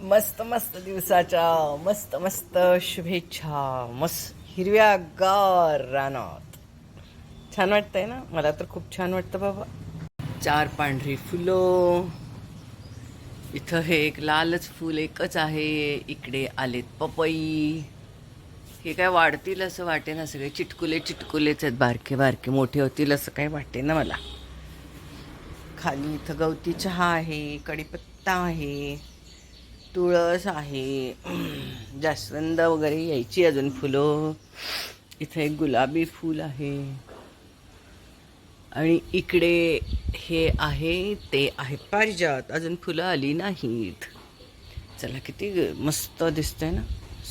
मस्त मस्त दिवसाच्या मस्त मस्त शुभेच्छा मस्त हिरव्या गार रानात. छान वाटतंय ना? मला तर खूप छान वाटतं बाबा. चार पांढरी फुलं. इथं हे एक लालच फूल एकच आहे. इकडे आलेत पपई. हे काय वाढतील असं वाटे ना सगळे? चिटकुले चिटकुलेच आहेत बारके बारके. मोठे होतील असं काही वाटते ना मला? खाली इथं गवती चहा आहे कढीपत्ता आहे. तुळस आहे. जास्वंद वगैरे यायची अजून फुलं. इथं एक गुलाबी फूल आहे. आणि इकडे हे आहे ते आहे पारिजात. अजून फुलं आली नाहीत. चला किती मस्त दिसतंय ना?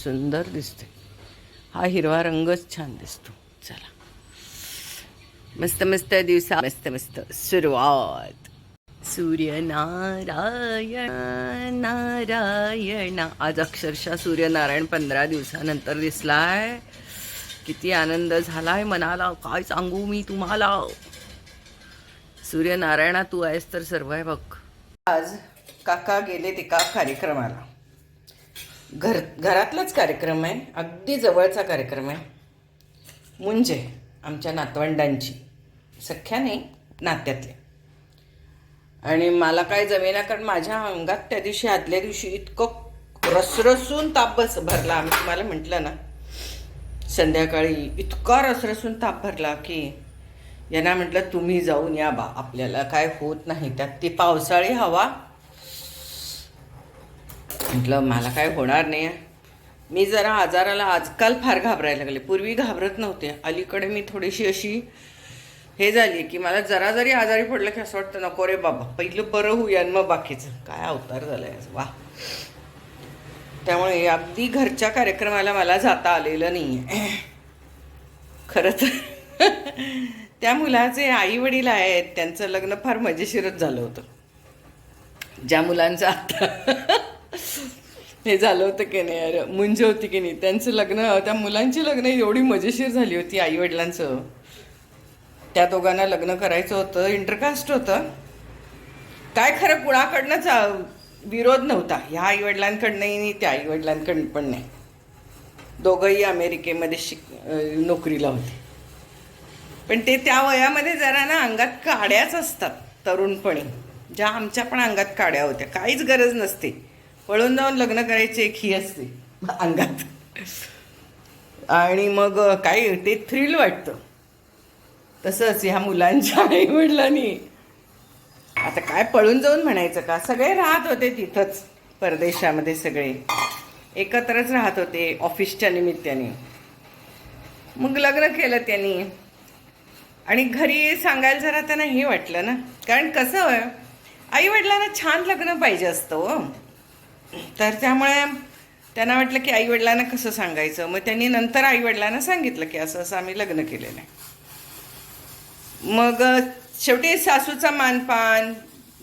सुंदर दिसतंय. हा हिरवा रंगच छान दिसतो. चला. मस्त मस्त दिवसा मस्त मस्त. सुरुवात. सूर्यनारायण नारायण. आज अक्षरशः सूर्यनारायण पंधरा दिवसानंतर दिसलाय. किती आनंद झालाय मनाला. काय सांगू मी तुम्हाला? सूर्यनारायणा तू आहेस तर सर्व आहे बघ. आज काका गेले एका कार्यक्रमाला. घर घरातलाच कार्यक्रम आहे. अगदी जवळचा कार्यक्रम आहे. मुंजे आमच्या नातवंडांची. सख्या नाही नात्यातले आणि मला काय जमेना कारण माझ्या अंगात त्या दिवशी आदल्या दिवशी इतकं रसरसून ताप बस भरला. आम्ही तुम्हाला म्हटलं ना संध्याकाळी इतका रसरसून ताप भरला की यांना म्हटलं तुम्ही जाऊन या बा आपल्याला काय होत नाही. त्यात ती पावसाळी हवा. म्हटलं मला काय होणार नाही. मी जरा आजाराला आजकाल फार घाबरायला लागले. पूर्वी घाबरत नव्हते. अलीकडे मी थोडीशी अशी हे झाली की मला जरा जरी आजारी पडलं की असं वाटतं नको रे बाबा. पहिलं बरं होऊया आणि मग बाकीचं. काय अवतार झालाय आहे वा त्यामुळे अगदी घरच्या कार्यक्रमाला मला जाता आलेलं नाही आहे खरं तर. त्या मुलाचे आई वडील आहेत त्यांचं लग्न फार मजेशीरच झालं होतं. ज्या मुलांचं आता हे झालं होतं की नाही अरे मुंज होती की नाही त्यांचं लग्न त्या मुलांची लग्न एवढी मजेशीर झाली होती आई वडिलांचं त्या दोघांना लग्न करायचं होतं इंटरकास्ट होतं. काय खरं कुणाकडनंच विरोध नव्हता. ह्या आईवडिलांकडनंही नाही त्या आईवडिलांकडून पण नाही. दोघंही अमेरिकेमध्ये शिक नोकरीला होते. पण ते त्या वयामध्ये जरा ना अंगात काड्याच असतात तरुणपणी. ज्या आमच्या पण अंगात काड्या होत्या. काहीच गरज नसते. पळून जाऊन लग्न करायची एक ही असते अंगात. आणि मग काय ते थ्रिल वाटतं. तसंच ह्या मुलांच्या आई वडिलांनी. आता काय पळून जाऊन म्हणायचं का? सगळे राहत होते तिथंच परदेशामध्ये सगळे. एकत्रच राहत होते ऑफिसच्या निमित्ताने. मग लग्न केलं त्यांनी. आणि घरी सांगायला जरा त्यांना हे वाटलं ना? कारण कसं आई वडिलांना छान लग्न पाहिजे असतं हो. तर त्यामुळे त्यांना वाटलं की आई वडिलांना कसं सांगायचं? मग त्यांनी नंतर आई वडिलांना सांगितलं की असं असं आम्ही लग्न केलेलं आहे. मग शेवटी सासूचा मानपान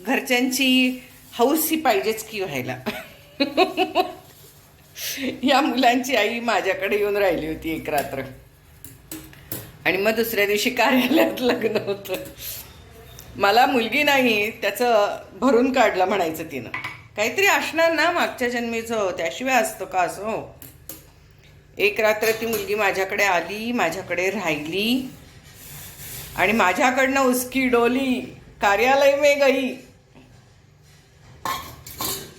घरच्यांची हौस ही पाहिजेच की व्हायला. या मुलांची आई माझ्याकडे येऊन राहिली होती एक रात्र. आणि मग दुसऱ्या दिवशी कार्यालयात लग्न होतं. मला मुलगी नाही त्याचं भरून काढलं म्हणायचं तिनं. काहीतरी असणार ना मागच्या जन्मीचं त्याशिवाय असतो का असं? हो. एक रात्र ती मुलगी माझ्याकडे आली माझ्याकडे राहिली. आणि माझ्याकडनं उसकी डोली कार्यालय मे गई.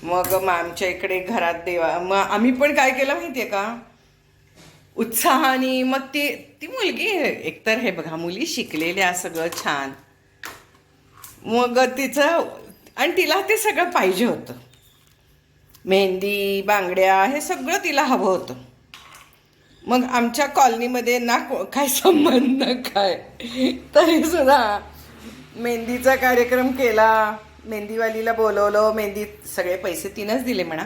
मग मग आमच्या इकडे घरात देवा मग आम्ही पण काय केलं माहितीये का? उत्साहाने मग ती ती मुलगी एकतर हे बघा मुली शिकलेल्या सगळं छान. मग तिचं आणि तिला ते सगळं पाहिजे होतं. मेहंदी बांगड्या हे सगळं तिला हवं होतं. मग आमच्या कॉलनीमध्ये ना को- काय संबंध काय? तरी सुद्धा मेहंदीचा कार्यक्रम केला. मेहंदीवालीला बोलवलं. मेहंदी सगळे पैसे तिनंच दिले म्हणा.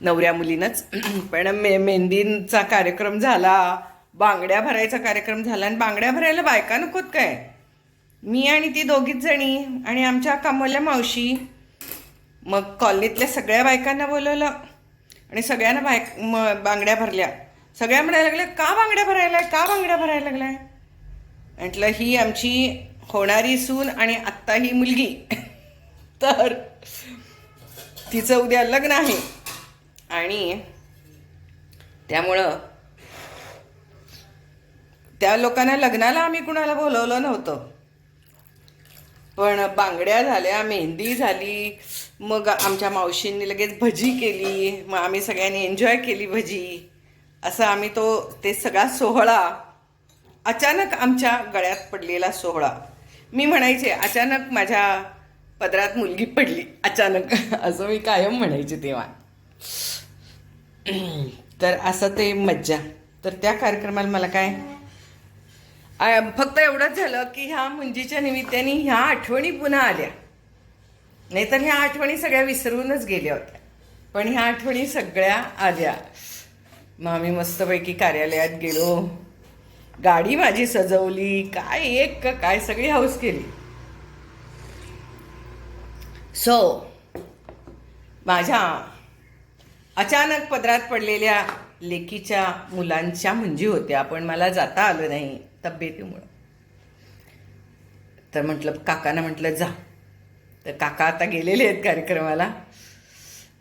नवऱ्या मुलीनंच. पण मे मेहंदींचा कार्यक्रम झाला. बांगड्या भरायचा कार्यक्रम झाला. आणि बांगड्या भरायला बायका नकोत काय? मी आणि ती दोघीच जणी आणि आमच्या कामवाल्या मावशी. मग कॉलनीतल्या सगळ्या बायकांना बोलवलं. आणि सगळ्यांना बायक म बांगड्या भरल्या. सगळ्या म्हणायला लागल्या का बांगड्या भरायला का बांगड्या भरायला लागलाय? म्हटलं ही आमची होणारी सून आणि आत्ता ही मुलगी. तर तिचं उद्या लग्न आहे. आणि त्यामुळं त्या लोकांना लग्नाला आम्ही कुणाला बोलवलं नव्हतं. पण बांगड्या झाल्या मेहंदी झाली मग आमच्या मावशींनी लगेच भजी केली मग आम्ही सगळ्यांनी एन्जॉय केली भजी. असं आम्ही तो ते सगळा सोहळा अचानक आमच्या गळ्यात पडलेला सोहळा. मी म्हणायचे अचानक माझ्या पदरात मुलगी पडली. अचानक. असं मी कायम म्हणायचे तेव्हा. तर असं ते मज्जा. तर त्या कार्यक्रमाला मला काय? फक्त एवढंच झालं की ह्या मुंजीच्या निमित्ताने ह्या आठवणी पुन्हा आल्या. नाहीतर ह्या आठवणी सगळ्या विसरूनच गेल्या होत्या. पण ह्या आठवणी सगळ्या आल्या. मग आम्ही मस्तपैकी कार्यालयात गेलो. गाडी माझी सजवली काय एक का काय सगळी हाऊस केली. सो माझ्या अचानक पदरात पडलेल्या लेकीच्या मुलांच्या मुंजी होत्या पण मला जाता आलं नाही तब्येतीमुळं. तर म्हटलं काकांना म्हटलं जा. तर काका आता गेलेले आहेत कार्यक्रमाला.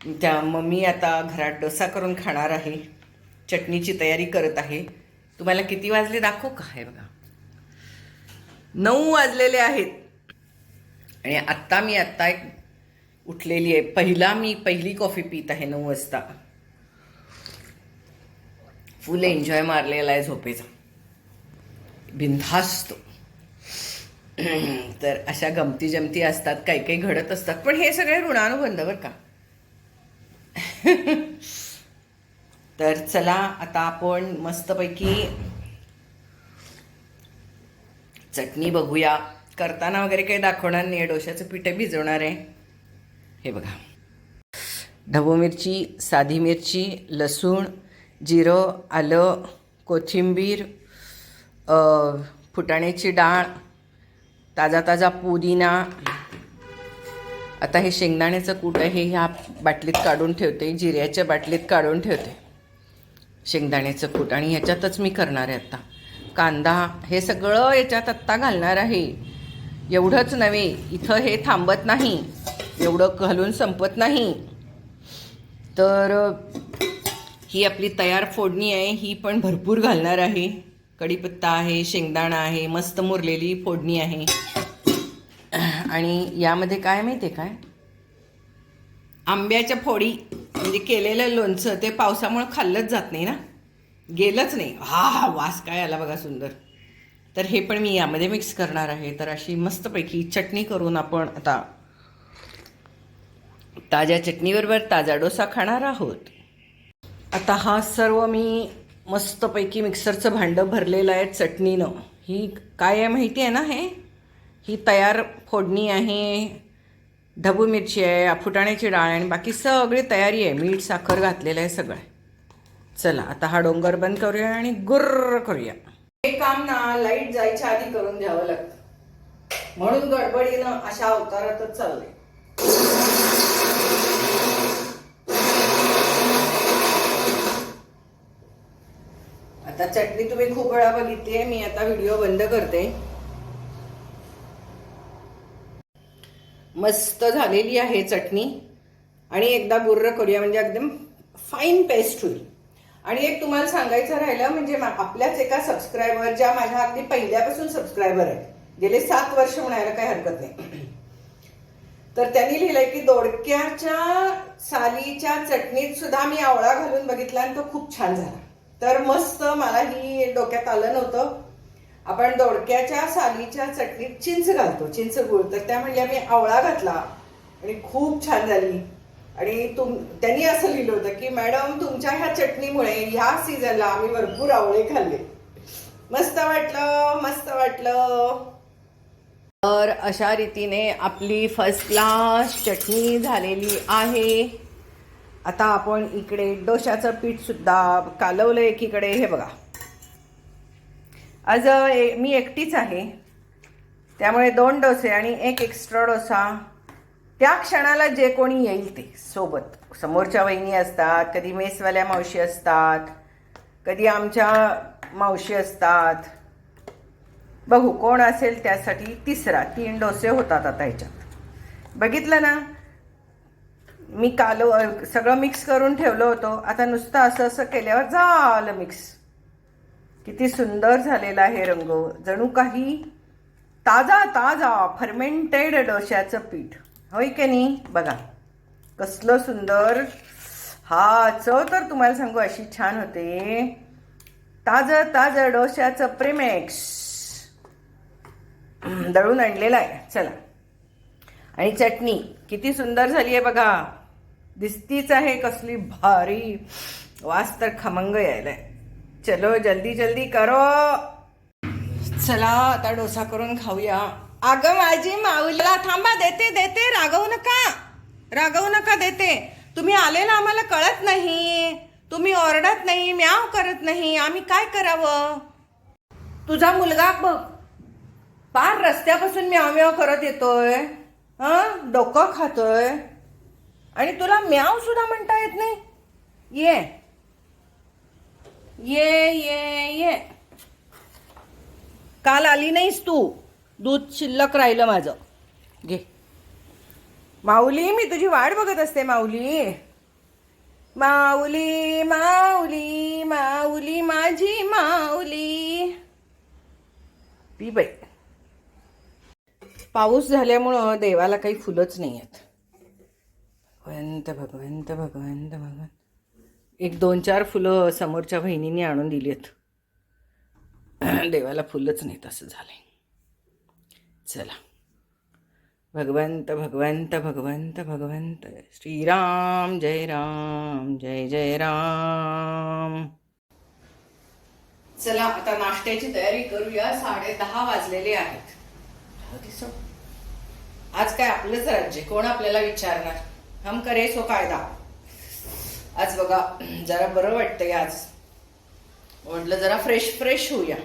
त्या मम्मी आता घरात डोसा करून खाणार आहे. चटणीची तयारी करत आहे. तुम्हाला किती वाजले दाखवू का? हे बघा. नऊ वाजलेले आहेत. आणि आत्ता मी आत्ता एक उठलेली आहे. पहिला मी पहिली कॉफी पित आहे नऊ वाजता. फुल एन्जॉय मारलेला आहे झोपेचा. बिनधास्त. तर अशा गमती जमती असतात. काही काही घडत असतात. पण हे सगळे ऋणानुबंध बरं का. तर चला आता आपण मस्तपैकी चटणी बघूया. करताना वगैरे काही दाखवणार नाही आहे डोशाचं पिठं भिजवणार आहे. हे बघा. ढबू मिरची साधी मिरची लसूण जिरं आलं कोथिंबीर फुटाण्याची डाळ ताजा ताजा पुदिना. आता हे शेंगदाण्याचं कूट आहे ह्या बाटलीत काढून ठेवते जिऱ्याच्या बाटलीत काढून ठेवते. शेंगदाण्याचं कूट आणि ह्याच्यातच मी करणार आहे आत्ता कांदा हे सगळं याच्यात आत्ता घालणार आहे. एवढंच नव्हे इथं हे थांबत नाही. एवढं घालून संपत नाही. तर ही आपली तयार फोडणी आहे ही पण भरपूर घालणार आहे. कढीपत्ता आहे शेंगदाणा आहे मस्त मुरलेली फोडणी आहे. आणि यामध्ये काय माहिती आहे काय? आंब्याच्या फोडी. म्हणजे केलेलं लोणचं ते पावसामुळं खाल्लंच जात नाही ना. गेलंच नाही. हा हा वास काय आला बघा सुंदर. तर हे पण मी यामध्ये मिक्स करणार आहे. तर अशी मस्तपैकी चटणी करून आपण आता ताज्या चटणीबरोबर ताजा डोसा खाणार आहोत. आता हा सर्व मी मस्तपैकी मिक्सरचं भांडं भरलेलं आहे चटणीनं. ही काय आहे माहिती आहे ना हे? ही तयार फोडणी आहे. ढबू मिरची आहे फुटाण्याची डाळ आणि बाकी सगळी तयारी आहे. मीठ साखर घातलेलं आहे सगळं. चला आता हा डोंगर बंद करूया आणि गुर्र करूया. हे काम ना लाइट जायच्या आधी करून घ्यावं लागतं. म्हणून गडबडीनं अशा अवतारातच चाललंय. आता चटणी तुम्ही खूप वेळा बघितली आहे मी आता व्हिडिओ बंद करते. मस्त झालेली आहे चटणी. आणि एकदा बुर्र करूया म्हणजे एकदम फाईन पेस्ट होईल. आणि एक तुम्हाला सांगायचं राहिलं म्हणजे आपल्याच एका सबस्क्रायबर ज्या माझ्या अगदी पहिल्यापासून सबस्क्रायबर आहेत गेले सात वर्ष म्हणायला काही हरकत नाही. तर त्यांनी लिहिलंय की दोडक्याच्या सालीच्या चटणीत सुद्धा मी आवळा घालून बघितला आणि तो खूप छान झाला. तर मस्त मला ही डोक्यात आलं नव्हतं. आपण दोडक्याच्या सालीच्या चटणीत चिंच घालतो. चिंच गुळ. तर त्या म्हणजे आम्ही आवळा घातला आणि खूप छान झाली. आणि तुम त्यांनी असं लिहिलं होतं की मॅडम तुमच्या ह्या चटणीमुळे ह्या सीझनला आम्ही भरपूर आवळे खाल्ले. मस्त वाटलं मस्त वाटलं. तर अशा रीतीने आपली फर्स्ट क्लास चटणी झालेली आहे. आता आपण इकडे डोशाचं पीठ सुद्धा कालवलं एकीकडे. हे बघा. आज ए- मी एकटीच आहे. त्यामुळे दोन डोसे आणि एक एक्स्ट्रा डोसा. त्या क्षणाला जे कोणी येईल ते सोबत. समोरच्या वहिनी असतात कधी मेसवाल्या मावशी असतात कधी आमच्या मावशी असतात. बघू कोण असेल त्यासाठी तिसरा तीन डोसे होतात आता ह्याच्यात. बघितलं ना? मी कालो सगळं मिक्स करून ठेवलं होतं. आता नुसतं असं असं केल्यावर झालं मिक्स किती सुंदर झालेला आहे रंग. जणू काही ताजा ताजा फर्मेंटेड डोश्याचं पीठ. होय की नाही? बघा. कसलं सुंदर. हा चव तर तुम्हाला सांगू अशी छान होते. ताजं ताजं डोश्याचं प्रेमेक्स दळून आणलेलं आहे. चला. आणि चटणी. किती सुंदर झाली आहे बघा. दिसतीच आहे कसली भारी. वास तर खमंग यायला आहे चलो जल्दी जल्दी करो। चला आता डोसा करून खाऊया. अगं माझी माऊला थांबा देते देते रागवू नका. रागवू नका देते. तुम्ही आले ना आम्हाला कळत नाही. तुम्ही ओरडत नाही म्याव करत नाही. आम्ही काय करावं? तुझा मुलगा बघ. पार रस्त्यापासून म्याव म्याव करत येतोय. हं? डोकं खातोय. आणि तुला म्याव सुद्धा म्हणता येत नाही. ये. ये ये ये. काल आली नाहीस तू. दूध शिल्लक राहिलं माझं. घे. माऊली मी तुझी वाट बघत असते माऊली. माऊली माऊली माऊली माझी माऊली. पी बाई. पाऊस झाल्यामुळं देवाला काही फुलंच नाही आहेत भगवंत भगवंत भगवंत भगवंत. एक दोन चार फुलं समोरच्या बहिणीने आणून दिली आहेत देवाला फुलंच नाही तसं झालंय. चला. भगवंत भगवंत भगवंत भगवंत. श्रीराम जय राम जय जय राम. चला आता नाश्त्याची तयारी करूया. साडे दहा वाजलेले आहेत. आज काय आपलंच राज्य. कोण आपल्याला विचारणार? हम करे सो कायदा. आज बघा जरा बरं वाटतंय आज. म्हटलं जरा फ्रेश फ्रेश होऊया.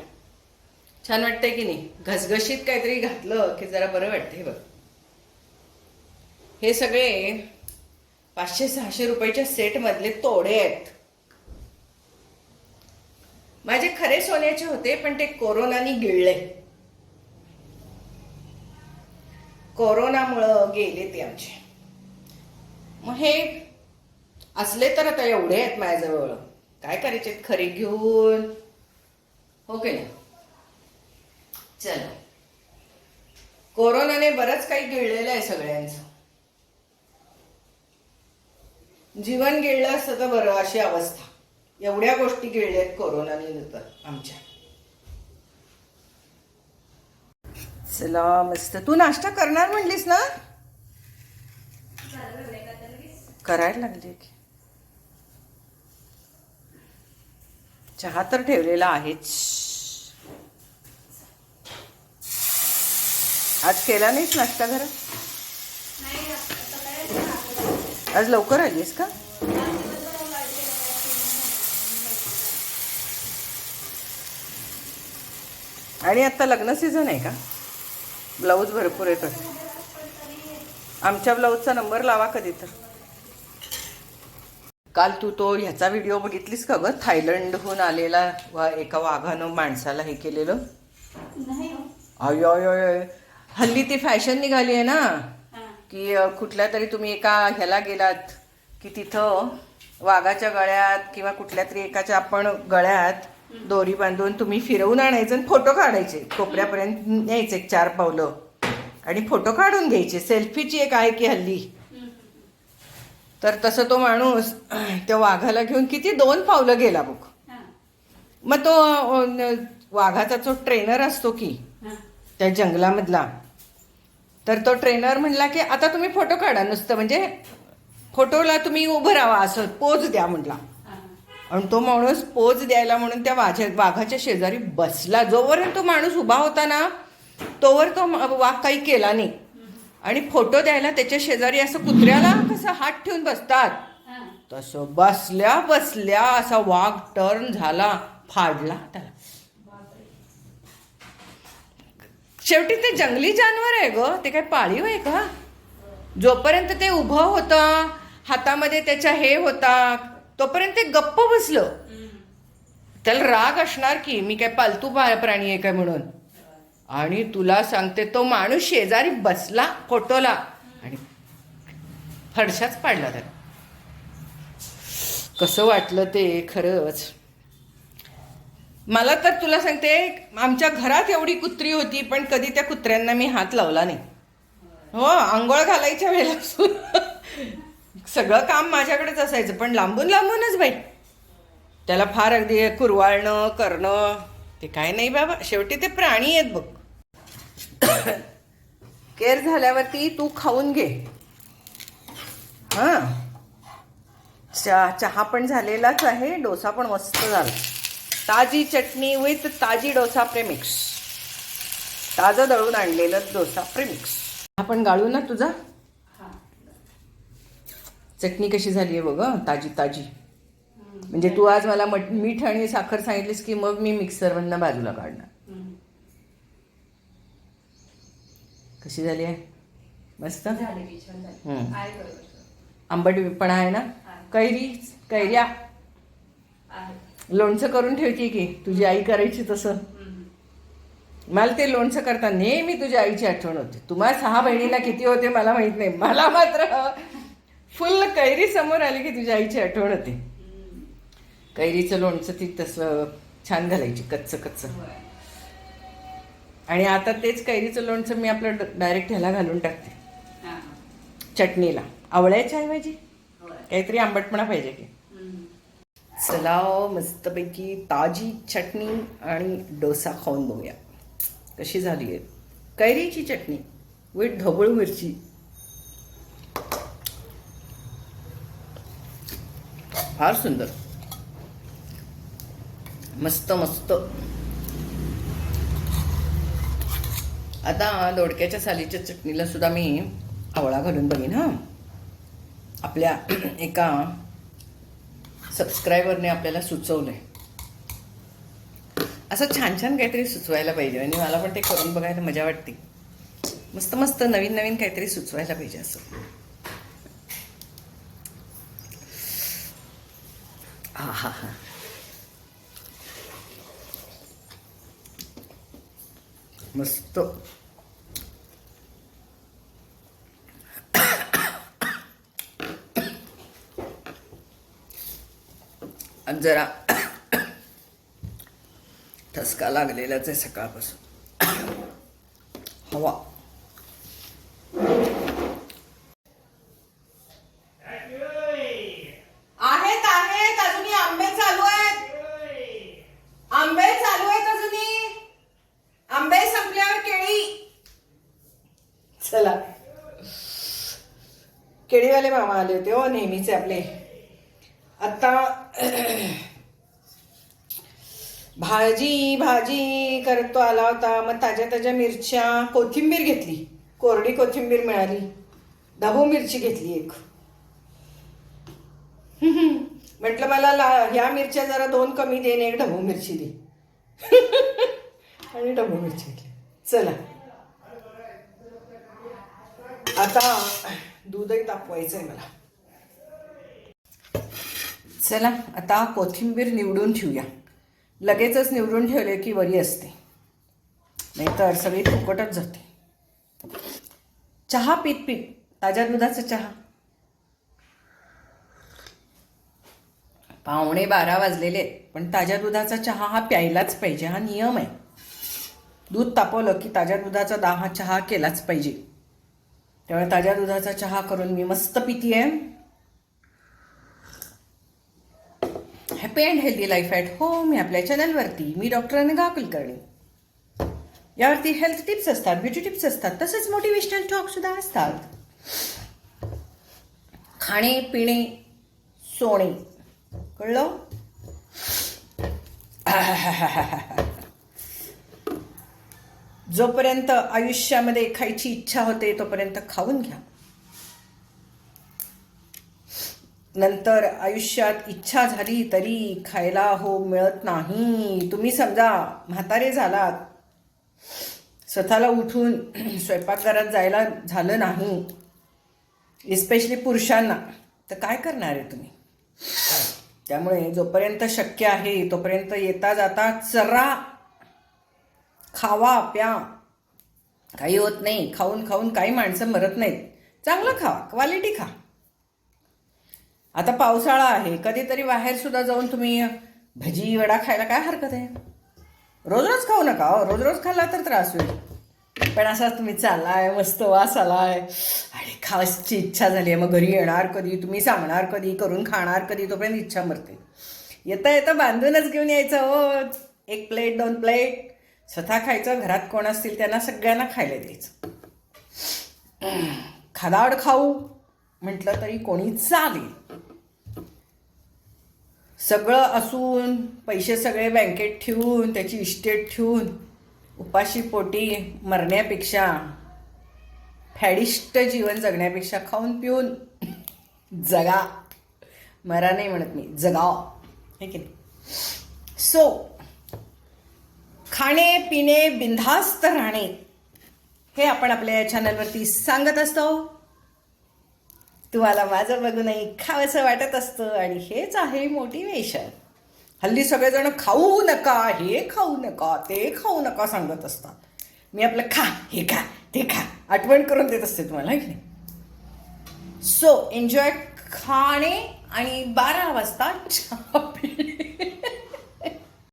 छान वाटतंय की नाही? घसघशीत काहीतरी घातलं की जरा बरं वाटतंय बघ. हे सगळे पाचशे सहाशे रुपयाच्या सेट मधले तोडे आहेत. माझे खरे सोन्याचे होते पण ते कोरोनानी गिळले. कोरोनामुळं गेले ते आमचे. मग हे असले तर आता एवढे आहेत माझ्याजवळ. काय करायचे खरे घेऊन. हो की ना चल. कोरोनाने बरंच काही गिळलेलं आहे सगळ्यांचं. जीवन गिळलं असतं तर बरं अशी अवस्था. एवढ्या गोष्टी गिळल्यात कोरोनाने तर आमच्या. चला मस्त. तू नाश्ता करणार म्हणलीस ना? करायला लागली की. चहा तर ठेवलेला आहेच आज केला नाहीस नाश्ता घरात? आज लवकर आलीस का? आणि आता लग्न सीझन आहे का? ब्लाऊज भरपूर येतात. आमच्या ब्लाऊजचा नंबर लावा कधी तर. काल तू तो ह्याचा व्हिडिओ बघितलीस का ग? थायलंडहून आलेला वा एका वाघानं माणसाला हे केलेलं? अय अय अय अय. हल्ली ती फॅशन निघाली आहे ना? की कुठल्या तरी तुम्ही एका ह्याला गेलात की तिथं वाघाच्या गळ्यात किंवा कुठल्या तरी एकाच्या आपण गळ्यात दोरी बांधून तुम्ही फिरवून आणायचं आणि फोटो काढायचे. कोपऱ्यापर्यंत न्यायचे चार पावलं. आणि फोटो काढून घ्यायचे. सेल्फीची एक आहे की हल्ली. तर तसं तो माणूस त्या वाघाला घेऊन किती दोन पावलं गेला बघ. मग तो वाघाचा जो ट्रेनर असतो की त्या जंगलामधला तर तो ट्रेनर म्हणला की आता तुम्ही फोटो काढा नुसतं म्हणजे फोटोला तुम्ही उभं राहा असं पोज द्या म्हटला आणि तो माणूस पोज द्यायला म्हणून त्या वाघ्या वाघाच्या शेजारी बसला. जोपर्यंत तो माणूस उभा होता ना तोवर तो वाघ काही केला नाही. आणि फोटो द्यायला त्याच्या शेजारी असं कुत्र्याला कसं हात ठेवून बसतात. तसं बसल्या बसल्या असा वाघ टर्न झाला फाडला त्याला. शेवटी ते जंगली जानवर आहे ग ते काय पाळीव आहे का? जोपर्यंत ते उभं होतं हातामध्ये त्याच्या हे होता तोपर्यंत ते गप्प बसलं. त्याला राग असणार की मी काय पालतू प्राणी आहे काय म्हणून? आणि तुला सांगते तो माणूस शेजारी बसला फोटोला. आणि फडशाच पाडला त्याला. कसं वाटलं ते खरंच. मला तर तुला सांगते आमच्या घरात एवढी कुत्री होती पण कधी त्या कुत्र्यांना मी हात लावला नाही. हो आंघोळ घालायच्या वेळेला सगळं काम माझ्याकडेच असायचं पण लांबून लांबूनच बाई. त्याला फार अगदी कुरवाळणं करणं ते काय नाही बाबा. शेवटी ते प्राणी आहेत बघ. केअर झाल्यावरती तू खाऊन घे. हां. चहा चहा पण झालेलाच आहे डोसा पण मस्त झाला. ताजी चटणी विथ ताजी डोसा प्रेमिक्स ताजं दळून आणलेलं डोसा प्रेमिक्स आपण गाळू ना तुझा? चटणी कशी झाली आहे बघ ताजी ताजी. म्हणजे तू आज मला मठ मीठ आणि साखर सांगितलीस की मग मी मिक्सरमधनं बाजूला काढणार. कशी झाली आहे? मस्त? आंबटपणा आहे ना? कैरी कैऱ्या? लोणचं करून ठेवते की? तुझी आई करायची तसं. मला ते लोणचं करता नेहमी तुझ्या आईची आठवण होते. तुम्हाला सहा बहिणीला किती होते मला माहीत नाही. मला मात्र फुल कैरी समोर आली की तुझ्या आईची आठवण होते. कैरीचं लोणचं ती तसं छान घालायची कच्चं कच्चं. आणि आता तेच कैरीचं लोणचं मी आपलं डायरेक्ट ह्याला घालून टाकते. चटणीला. आवळ्याच्या ऐवजी. काहीतरी आंबटपणा पाहिजे की. चला मस्तपैकी ताजी चटणी आणि डोसा खाऊन बघूया. कशी झाली आहे? कैरीची चटणी विथ ढोबळ मिरची. फार सुंदर. मस्त मस्त. आता दोडक्याच्या सालीच्या चटणीला सुद्धा मी आवळा घालून बघीन हां. आपल्या एका सबस्क्रायबरने आपल्याला सुचवलंय. असं छान छान काहीतरी सुचवायला पाहिजे आणि मला पण ते करून बघायला मजा वाटते. मस्त मस्त नवीन नवीन काहीतरी सुचवायला पाहिजे असं. हा हा हा. मस्त. आणि जरा ठसका लागलेलाच आहे सकाळपासून. हवा आहेत आहेत अजूनही आंबे चालू आहेत आंबे चालू आहेत अजूनही आंबे संपल्यावर केळी चला केळीवाले मामा आले होते आपले. आता भाजी भाजी करतो आला होता. मग ताज्या ताज्या मिरच्या कोथिंबीर घेतली. कोरडी कोथिंबीर मिळाली. ढबू मिरची घेतली एक. म्हटलं मला ला ह्या मिरच्या जरा दोन कमी दे एक ढबू मिरची दे. आणि ढबू मिरची घेतली. चला. आता दूधही तापवायचं आहे मला. चला आता कोथिंबीर निवडून ठेवूया. लगेचच निवडून ठेवले की बरी असते. नाहीतर सगळी फुकटच जाते. चहा पीत पीत ताज्या दुधाचा चहा. पावणे बारा वाजलेले पण ताज्या दुधाचा चहा हा प्यायलाच पाहिजे हा नियम आहे. दूध तापवलं की ताज्या दुधाचा दा हा चहा केलाच पाहिजे. त्यामुळे ताज्या दुधाचा चहा करून मी मस्त पिती आहे happy and healthy life at home या आपल्या चॅनलवरती मी डॉक्टर अनगा कुलकर्णी. यावरती हेल्थ टिप्स असतात ब्युटी टिप्स असतात तसेच मोटिवेशनल टॉकसुद्धा असतात. खाणे पिणे सोने कळलं? जोपर्यंत आयुष्यामध्ये खायची इच्छा होते तोपर्यंत खाऊन घ्या. नंतर आयुष्यात इच्छा झाली तरी खायला हो मिळत नाही. तुम्ही समजा म्हातारे झालात स्वतःला उठून स्वयंपाकघरात जायला झालं नाही इस्पेशली पुरुषांना तर काय करणार आहे तुम्ही? त्यामुळे जोपर्यंत शक्य आहे तोपर्यंत येता जाता चरा खावा प्या. काही होत नाही. खाऊन खाऊन काही माणसं मरत नाहीत. चांगलं खा क्वालिटी खा. आता पावसाळा आहे कधीतरी बाहेर सुद्धा जाऊन तुम्ही भजी वडा खायला काय हरकत आहे? रोज रोज खाऊ नका हो रोज रोज खाल्ला तर त्रास होईल. पण असा तुम्ही चाललाय मस्त वास आलाय आणि खासची इच्छा झाली आहे. मग घरी येणार कधी तुम्ही सांगणार कधी करून खाणार कधी तोपर्यंत इच्छा मरते. येता येता बांधूनच घेऊन यायचं हो. एक प्लेट दोन प्लेट. स्वतः खायचं घरात कोण असतील त्यांना सगळ्यांना खायला द्यायचं. खादाड खाऊ. म्हटलं तरी कोणी चालेल. सगळं असून पैसे सगळे बँकेत ठेवून त्याची इस्टेट ठेवून उपाशी पोटी मरण्यापेक्षा फॅडिस्ट जीवन जगण्यापेक्षा खाऊन पिऊन जगा. मरा नाही म्हणत मी जगाव. हे की नाही? सो खाणे पिणे बिंधास्त राहणे हे आपण आपल्या या चॅनलवरती सांगत असतो. तुम्हाला माझं बघूनही खावंसं वाटत असतं आणि हेच आहे मोटिवेशन हल्ली सगळेजण खाऊ नका हे खाऊ नका ते खाऊ नका सांगत असतात. मी आपलं खा हे खा ते खा आठवण करून देत असते तुम्हाला की नाही? सो एन्जॉय खाणे आणि बारा वाजता चहा पिणे.